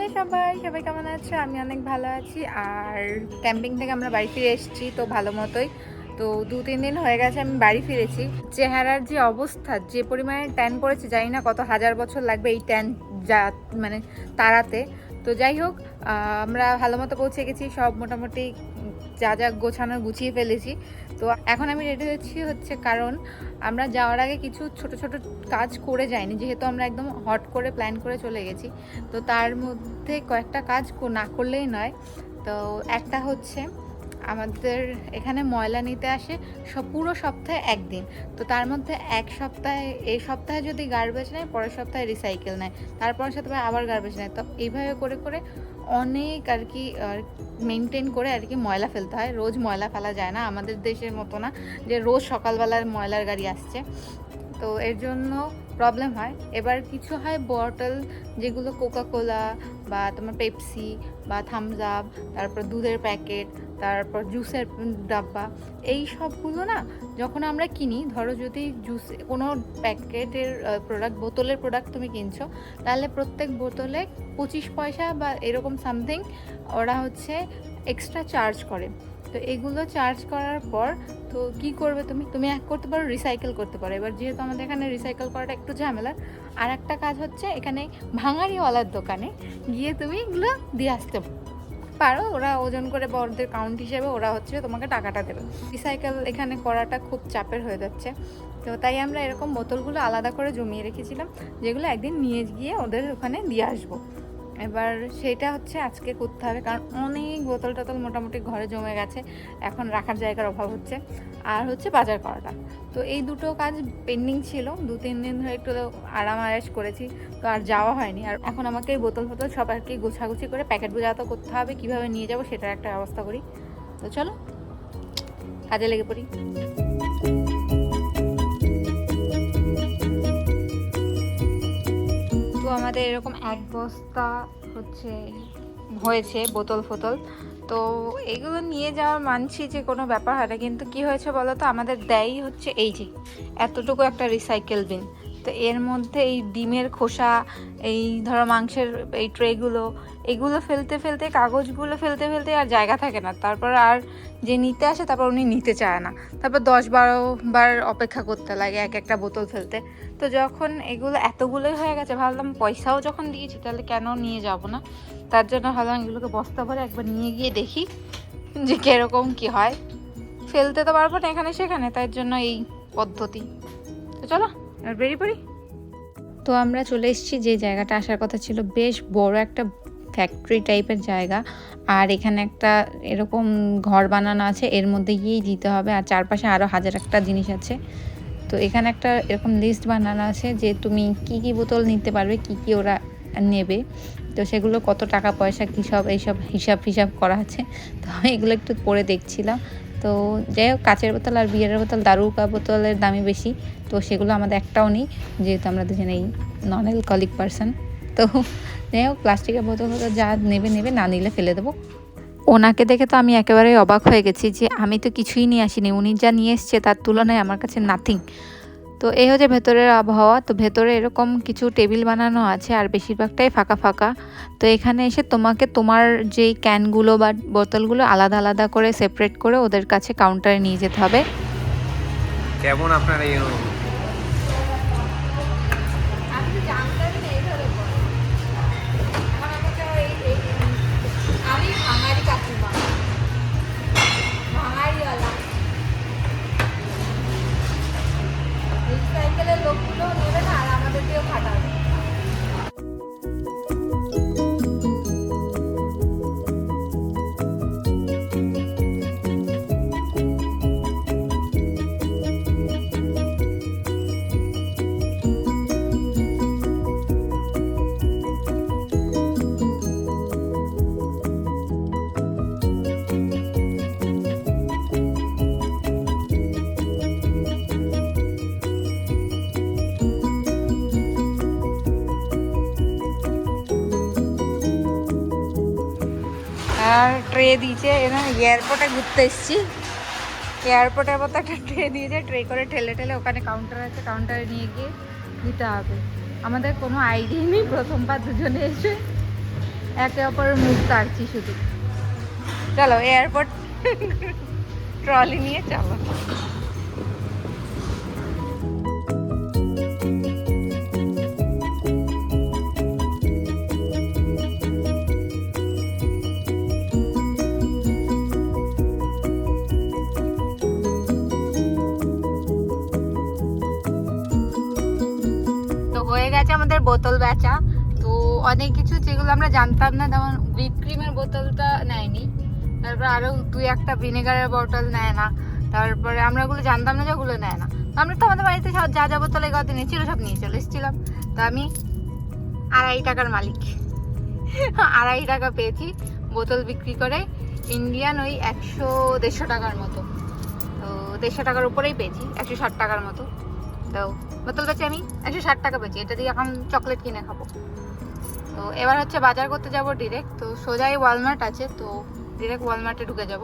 Hello সবাই সবাই কেমন আছো? আমি অনেক ভালো আছি। আর ক্যাম্পিং থেকে আমরা বাড়ি ফিরে এসেছি তো ভালো মতোই। তো দু, তিন দিন হয়ে গেছে আমি বাড়ি ফিরেছি। চেহারার যে অবস্থা, যে পরিমাণে ট্যান পড়েছে, জানি না কত হাজার বছর লাগবে এই ট্যান যা মানে তাড়াতে তো যাই হোক আমরা ভালো মতো পৌঁছে গেছি, সব মোটামুটি যা যা গোছানো গুছিয়ে ফেলেছি। তো এখন আমি রেডি হয়েছি হচ্ছে কারণ আমরা যাওয়ার আগে কিছু ছোট ছোট কাজ করে যাইনি, যেহেতু আমরা একদম হট করে প্ল্যান করে চলে গেছি। তো তার মধ্যে কয়েকটা কাজ না করলেই নয়। তো একটা হচ্ছে আমাদের এখানে ময়লা নিতে আসে সব পুরো সপ্তাহে একদিন। তো তার মধ্যে এক সপ্তাহে, এই সপ্তাহে যদি গার্বেজ নেয়, পরের সপ্তাহে রিসাইকেল নেয়। তারপরের সপ্তাহে আবার গার্বেজ নেয়। তো এইভাবে করে করে অনেক আর কি মেনটেন করে আর কি ময়লা ফেলতে হয়। রোজ ময়লা ফেলা যায় না, আমাদের দেশের মতো না, যে রোজ সকালবেলার ময়লার গাড়ি আসছে। তো এর জন্য প্রবলেম হয়। এবার কিছু হয় বটল যেগুলো কোকা কোলা বা তোমার পেপসি বা থামস আপ তারপর দুধের প্যাকেট তারপর জুসের ডাব্বা, এই সবগুলো না যখন আমরা কিনি, ধরো যদি জুস, কোনো প্যাকেটের প্রোডাক্ট বোতলের প্রোডাক্ট তুমি কিনছো, তাহলে প্রত্যেক বোতলে পঁচিশ পয়সা বা এরকম সামথিং ওরা হচ্ছে এক্সট্রা চার্জ করে। তো এগুলো চার্জ করার পর তো কি করবে তুমি? তুমি এক করতে পারো রিসাইকেল করতে পারো। এবার যেহেতু আমাদের এখানে রিসাইকেল করাটা একটু ঝামেলার আর একটা কাজ হচ্ছে এখানে ভাঙাড়িওয়ালার দোকানে গিয়ে তুমি এগুলো দিয়ে আসতে পারো, ওরা ওজন করে বড়দের কাউন্ট হিসেবে ওরা হচ্ছে তোমাকে টাকাটা দেবে। রিসাইকেল এখানে করাটা খুব চাপের হয়ে যাচ্ছে। তো তাই আমরা এরকম বোতলগুলো আলাদা করে জমিয়ে রেখেছিলাম, যেগুলো একদিন নিয়ে গিয়ে ওদের ওখানে দিয়ে আসব। এবার সেটা হচ্ছে আজকে করতে হবে, কারণ অনেক বোতল টোতল মোটামুটি ঘরে জমে গেছে, এখন রাখার জায়গার অভাব হচ্ছে। আর হচ্ছে বাজার করাটা। তো এই দুটো কাজ পেন্ডিং ছিল, দু, তিন দিন ধরে একটু আরাম আয়াস করেছি, তো আর যাওয়া হয়নি। আর এখন আমাকে এই বোতল ফোতল সব আর কি গোছাগুছি করে প্যাকেট বোঝাতো করতে হবে, কীভাবে নিয়ে যাব সেটার একটা ব্যবস্থা করি। তো চলো, কাজে লেগে পড়ি। আমাদের এরকম এক বস্তা হচ্ছে, হয়েছে বোতল ফোতল। তো এগুলো নিয়ে যাওয়া মানছি যে কোনো ব্যাপার হয় না কিন্তু কি হয়েছে বলো তো? আমাদের দেয়ই হচ্ছে এই যে, এতটুকু একটা রিসাইকেল বিন তো এর মধ্যে এই ডিমের খোসা, এই ধরো মাংসের এই ট্রেগুলো, এগুলো ফেলতে ফেলতে, কাগজগুলো ফেলতে ফেলতে আর জায়গা থাকে না। তারপর আর যে নিতে আসে, তারপর উনি নিতে চায় না। তারপর দশ বারো বার অপেক্ষা করতে লাগে এক একটা বোতল ফেলতে। তো যখন এগুলো এতগুলোই হয়ে গেছে, ভাবলাম পয়সাও যখন দিয়েছি, তাহলে কেন নিয়ে যাব না? তার জন্য ভাবলাম এগুলোকে বস্তা ভরে একবার নিয়ে গিয়ে দেখি যে কীরকম কি হয়। ফেলতে তো পারব না এখানে সেখানে তাই জন্য এই পদ্ধতি। তো চলো। আর বেরিয়ে পড়ি? তো আমরা চলে এসেছি যে জায়গাটা আসার কথা ছিল, বেশ বড় একটা ফ্যাক্টরি টাইপের জায়গা। আর এখানে একটা এরকম ঘর বানানো আছে, এর মধ্যে গিয়েই দিতে হবে। আর চারপাশে আরও হাজার একটা জিনিস আছে। তো এখানে একটা এরকম লিস্ট বানানো আছে যে তুমি কি কি বোতল নিতে পারবে, কি কি ওরা নেবে। তো সেগুলো কত টাকা পয়সা, কী সব, এইসব হিসাব হিসাব করা আছে। তো আমি এগুলো একটু পড়ে দেখছিলাম। তো যাই হোক কাঁচের বোতল আর বিয়ারের বোতল দারুকা বোতলের দামই বেশি। তো সেগুলো আমাদের একটাও নেই, যেহেতু আমরা দুজনেই নন অ্যালকোহলিক পার্সন তো যাই হোক প্লাস্টিকের বোতল হতো যা নেবে নেবে, না নিলে ফেলে দেবো। ওনাকে দেখে তো আমি একেবারে অবাক হয়ে গেছি যে আমি তো কিছুই নিয়ে আসিনি। উনি যা নিয়ে এসছে তার তুলনায় আমার কাছে নাথিং তো এই হচ্ছে ভেতরের আবহাওয়া। তো ভেতরে এরকম কিছু টেবিল বানানো আছে আর বেশিরভাগটাই ফাঁকা ফাঁকা। তো এখানে এসে তোমাকে তোমার যেই ক্যানগুলো বা বোতলগুলো আলাদা আলাদা করে সেপারেট করে ওদের কাছে কাউন্টারে নিয়ে যেতে হবে। কেমন আপনার এই ট্রে দিয়েছে এবং এয়ারপোর্টে ঘুরতে এসেছি। এয়ারপোর্টের মতো একটা ট্রে দিয়েছে, ট্রে করে ঠেলে ঠেলে ওখানে কাউন্টার আছে কাউন্টারে নিয়ে গিয়ে দিতে হবে। আমাদের কোনো আইডিয়া নেই, প্রথমবার দুজনে এসে একে অপরের মুখ তাড়ছি শুধু। চলো এয়ারপোর্ট ট্রলি নিয়ে চলো। আমাদের বোতল বেচা। তো অনেক কিছু যেগুলো আমরা জানতাম না, যেমন হুইপ ক্রিমের বোতলটা নেয়নি। তারপর আরও দুই একটা ভিনেগারের বোতল নেয় না। তারপরে আমরা ওগুলো জানতাম না যে ওগুলো নেয় না। আমরা তো আমাদের বাড়িতে সব যা যা বোতল এগুলো নিয়েছিল সব নিয়ে চলে এসেছিলাম। তো আমি আড়াই টাকার মালিক। আড়াই টাকা পেয়েছি বোতল বিক্রি করে। ইন্ডিয়ান ওই একশো দেড়শো টাকার মতো। তো দেড়শো টাকার উপরেই পেয়েছি, একশো ষাট টাকার মতো। তো বোতল বেচে আমি একশো ষাট টাকা পেয়েছি এটা দিয়ে এখন চকলেট কিনে খাব। তো এবার হচ্ছে বাজার করতে যাব ডিরেক্ট তো সোজাই ওয়ালমার্ট আছে, তো ডিরেক্ট ওয়ালমার্টে ঢুকে যাব।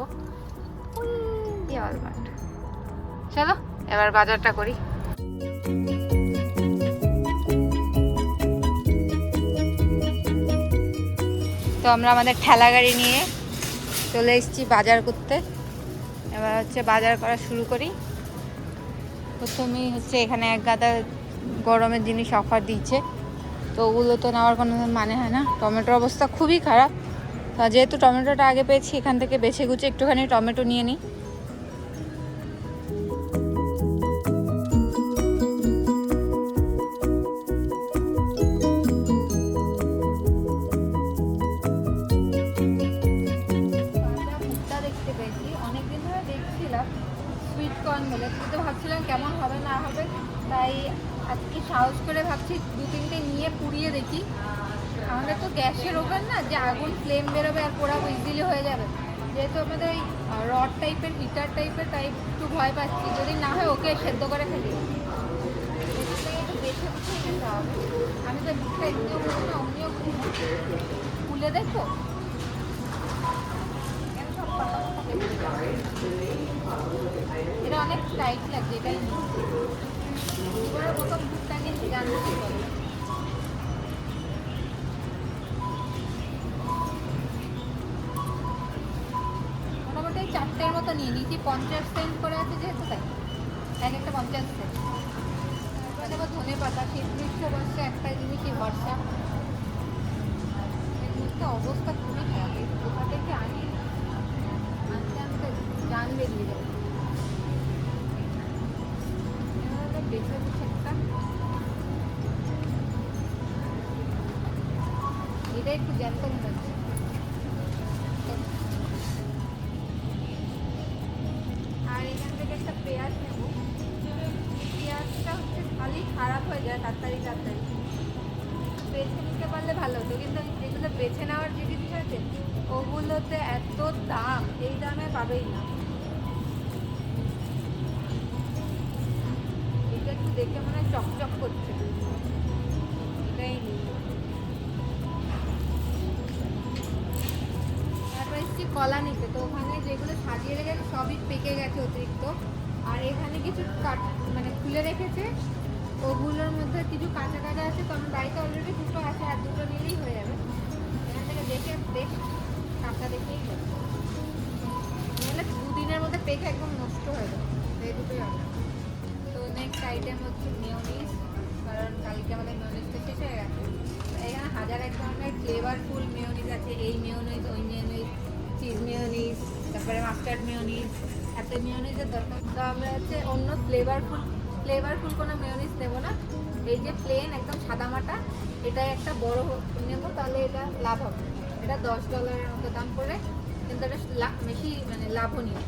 ওয়ালমার্ট চলো, এবার বাজারটা করি। তো আমরা আমাদের ঠেলা গাড়ি নিয়ে চলে এসেছি বাজার করতে। এবার হচ্ছে বাজার করা শুরু করি। প্রথমেই হচ্ছে এখানে এক গাদা গরমের জিনিস অফার দিচ্ছে তো ওগুলো তো নেওয়ার কোনো মানে হয় না। টমেটোর অবস্থা খুবই খারাপ। যেহেতু টমেটোটা আগে পেয়েছি, এখান থেকে বেছে গুছে একটুখানি টমেটো নিয়ে নিই। কেমন হবে, না হবে, তাই আজকে সাহস করে ভাবছি দু তিনটে নিয়ে পুড়িয়ে দেখি। আমাদের তো গ্যাসের ওভেন না, যে আগুন ফ্লেম বেরোবে আর পোড়াবো ইজিলি হয়ে যাবে। যেহেতু আমাদের ওই রড টাইপের হিটার টাইপের তাই একটু ভয় পাচ্ছি। যদি না হয় ওকে সেদ্ধ করে ফেলি। আমি তো এমনিও বুঝি না, অমনিও খুলে দেখো এটা অনেক টাইট লাগছে এটাই প্রথম ভুট্টা কিনছি জানতে কি করে মোটামুটি চারটের মতো নিয়ে নিয়েছি পঞ্চাশ সেন্ট করে আছে যেহেতু তাই। এক একটা পঞ্চাশ সেন্ট দেখো ধনে পাতা শীত গ্রীষ্ম বর্ষে একটা জিনিসই ভরসা। অবস্থা জান বেরিয়ে যাবে এভাবে বেছে বুছে একটা এটা একটু জ্যান্ত মনে হচ্ছে আর দেখে মনে হয় চকচক করছে। এটাই নিই। তারপর এসেছি কলা নিতে তো ওখানে যেগুলো সাজিয়ে রেখেছে সবই পেকে গেছে অতিরিক্ত। আর এখানে কিছু কাট মানে খুলে রেখেছে। ওগুলোর মধ্যে কিছু কাঁচা কাঁচা আছে, তো আমার বাড়িতে অলরেডি দুটো আছে, আর দুটো নিলেই হয়ে যাবে। এখান থেকে দেখে দেখ, কাঁচা দেখেই নাহলে দুদিনের মধ্যে পেকে একদম নষ্ট হয়ে যাবে। এই দুটোই তো নেক্সট আইটেম হচ্ছে মেয়নিজ কারণ কালকে আমাদের মেয়নিজটা শেষ হয়ে গেছে। এখানে হাজার এক ধরনের ফ্লেভারফুল মেয়নিজ আছে, এই মেয়নিজ ওই মেয়নিজ চিজ মেয়নিজ তারপরে মাস্টার্ড মেয়নিজ এত মেয়নিজের দরকার। তো আমরা হচ্ছে অন্য ফ্লেভারফুল ফ্লেভারফুল কোনো মেয়নিজ নেব না। এই যে প্লেন একদম সাদামাটা এটাই একটা বড় নেব, তাহলে এটা লাভ হবে। এটা দশ ডলারের মতো দাম পড়ে, কিন্তু এটা বেশি মানে লাভনীয়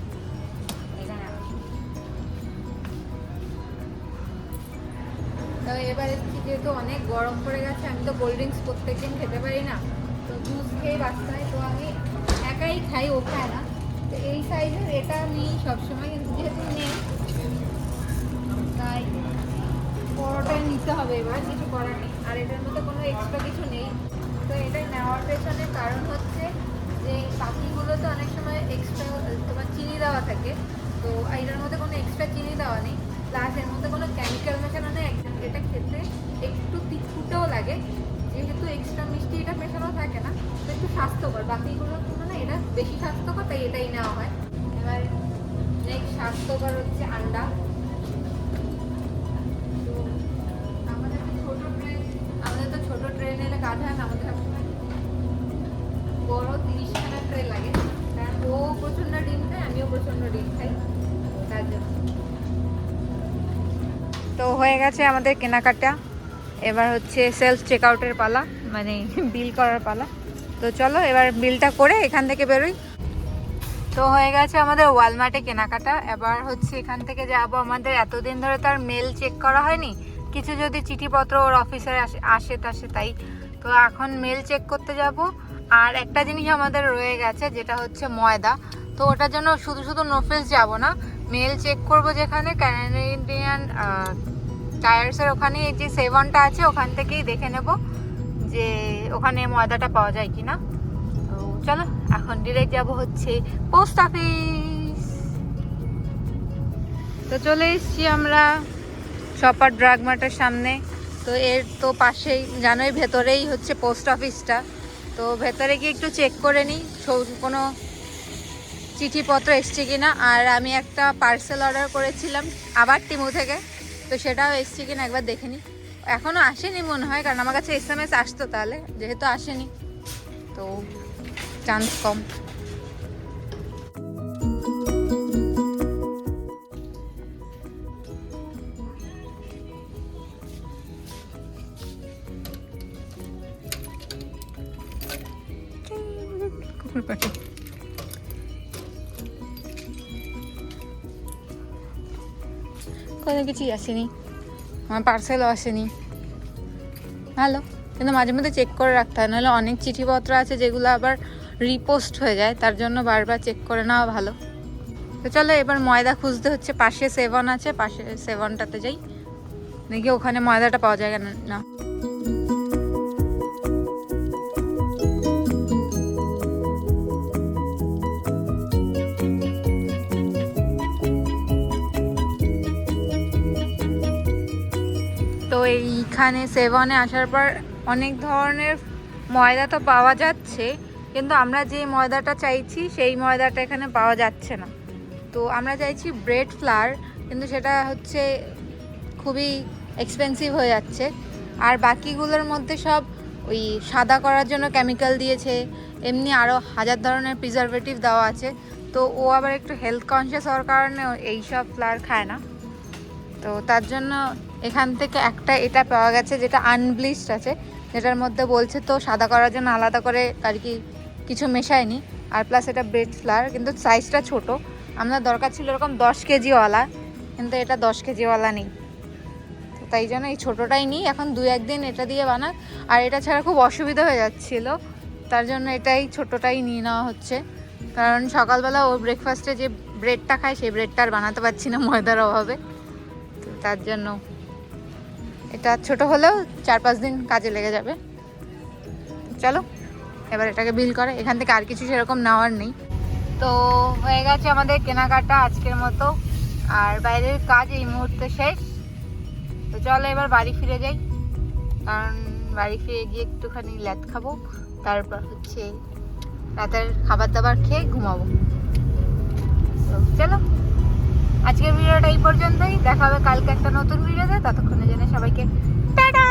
তো এবারে যেহেতু অনেক গরম পড়ে গেছে, আমি তো কোল্ড ড্রিঙ্কস প্রত্যেকদিন খেতে পারি না। তো জুস খেয়ে বাঁচতে তো আমি একাই খাই, ও খায় না। তো এই সাইজের এটা নিই সবসময় কিন্তু যেহেতু নেই, তাই বড়টাই নিতে হবে এবার, কিছু করার নেই। আর এটার মধ্যে কোনো এক্সট্রা কিছু নেই। তো এটা নেওয়ার পেছনে কারণ হচ্ছে যে পাখিগুলোতে অনেক সময় এক্সট্রা তোমার চিনি দেওয়া থাকে। তো এটার মধ্যে কোনো এক্সট্রা চিনি দেওয়া নেই। প্লাস এর মধ্যে কোনো কেমিক্যাল মেশানো নেই এটা খেতে একটু তিটকুটেও লাগে, যেহেতু এক্সট্রা মিষ্টি এটা মেশানো থাকে না, তো একটু স্বাস্থ্যকর। বাকিগুলোর তুলনায় এটা বেশি স্বাস্থ্যকর, তাই এটাই নেওয়া হয়। এবার নেক্সট স্বাস্থ্যকর হচ্ছে আন্ডা। তো হয়ে গেছে আমাদের কেনাকাটা। এবার হচ্ছে সেলফ চেক আউটের পালা মানে বিল করার পালা। তো চলো এবার বিলটা করে এখান থেকে বেরোই। তো হয়ে গেছে আমাদের ওয়ালমার্টে কেনাকাটা। এবার হচ্ছে এখান থেকে যাব আমাদের, এতদিন ধরে তো আর মেল চেক করা হয়নি। কিছু যদি চিঠিপত্র ওর অফিসে আসে টাসে তাই। তো এখন মেল চেক করতে যাব। আর একটা জিনিস আমাদের রয়ে গেছে, যেটা হচ্ছে ময়দা। তো ওটার জন্য শুধু শুধু নোফেলস যাব না। মেল চেক করব যেখানে ক্যানাডিয়ান টায়ার্সের ওখানে যে সেভনটা আছে, ওখান থেকেই দেখে নেব যে ওখানে ময়দাটা পাওয়া যায় কি না তো চলো, এখন ডিরেক্ট যাব হচ্ছে পোস্ট অফিস তো চলে এসছি আমরা শপার ড্রাগ মার্টের সামনে। তো এর তো পাশেই, জানোই ভেতরেই হচ্ছে পোস্ট অফিসটা তো ভেতরে গিয়ে একটু চেক করে নিই কোনো চিঠিপত্র এসছে কিনা, আর আমি একটা পার্সেল অর্ডার করেছিলাম আবার টিমু থেকে, তো সেটাও এসছে কিনা একবার দেখে নিই এখনও আসেনি মনে হয়, কারণ আমার কাছে এস এম এস আসতো তাহলে, যেহেতু আসেনি, তো চান্স কম। কোনো কিছুই আসেনি। আমার পার্সেলও আসেনি। ভালো, কিন্তু মাঝে মধ্যে চেক করে রাখতে হয়, নাহলে অনেক চিঠিপত্র আছে যেগুলো আবার রিপোস্ট হয়ে যায়, তার জন্য বারবার চেক করে নেওয়া ভালো। তো চলো এবার ময়দা খুঁজতে হচ্ছে, পাশে সেভন আছে, পাশে সেভনটাতে যাই। দেখি ওখানে ময়দাটা পাওয়া যায় না এইখানে সেভনে আসার পর অনেক ধরনের ময়দা তো পাওয়া যাচ্ছে, কিন্তু আমরা যে ময়দাটা চাইছি সেই ময়দাটা এখানে পাওয়া যাচ্ছে না। তো আমরা চাইছি ব্রেড ফ্লার কিন্তু সেটা হচ্ছে খুবই এক্সপেন্সিভ হয়ে যাচ্ছে। আর বাকিগুলোর মধ্যে সব ওই সাদা করার জন্য কেমিক্যাল দিয়েছে, এমনি আরও হাজার ধরনের প্রিজারভেটিভ দেওয়া আছে। তো ও আবার একটু হেলথ কনসিয়াস হওয়ার কারণে এই সব ফ্লার খায় না। তো তার জন্য এখান থেকে একটা এটা পাওয়া গেছে যেটা আনব্লিচড আছে, যেটার মধ্যে বলছে তো সাদা করার জন্য আলাদা করে আর কি কিছু মেশায়নি। আর প্লাস এটা ব্রেড ফ্লার কিন্তু সাইজটা ছোট। আমরা দরকার ছিল এরকম দশ কেজিওয়ালা, কিন্তু এটা দশ কেজিওয়ালা নেই। তাই জন্য এই ছোটোটাই নিই। এখন দু একদিন এটা দিয়ে বানাক। আর এটা ছাড়া খুব অসুবিধা হয়ে যাচ্ছিল। তার জন্য এটাই ছোটোটাই নিয়ে নেওয়া হচ্ছে। কারণ সকালবেলা ও ব্রেকফাস্টে যে ব্রেডটা খায়, সেই ব্রেডটা আর বানাতে পারছি না ময়দার অভাবে। তার জন্য এটা ছোট হলেও চার পাঁচ দিন কাজে লেগে যাবে। চলো, এবার এটাকে বিল করে। এখান থেকে আর কিছু সেরকম নেওয়ার নেই। তো হয়ে গেছে আমাদের কেনাকাটা আজকের মতো। আর বাইরের কাজ এই মুহূর্তে শেষ। তো চলো এবার বাড়ি ফিরে যাই। কারণ বাড়ি ফিরে গিয়ে একটুখানি ল্যাদ খাব। তারপর হচ্ছে রাতের খাবার দাবার খেয়ে ঘুমাবো। তো চলো। আজকের ভিডিওটা এই পর্যন্তই। দেখা হবে কালকে একটা নতুন ভিডিওতে। ততক্ষণের জন্য সবাইকে টাটা!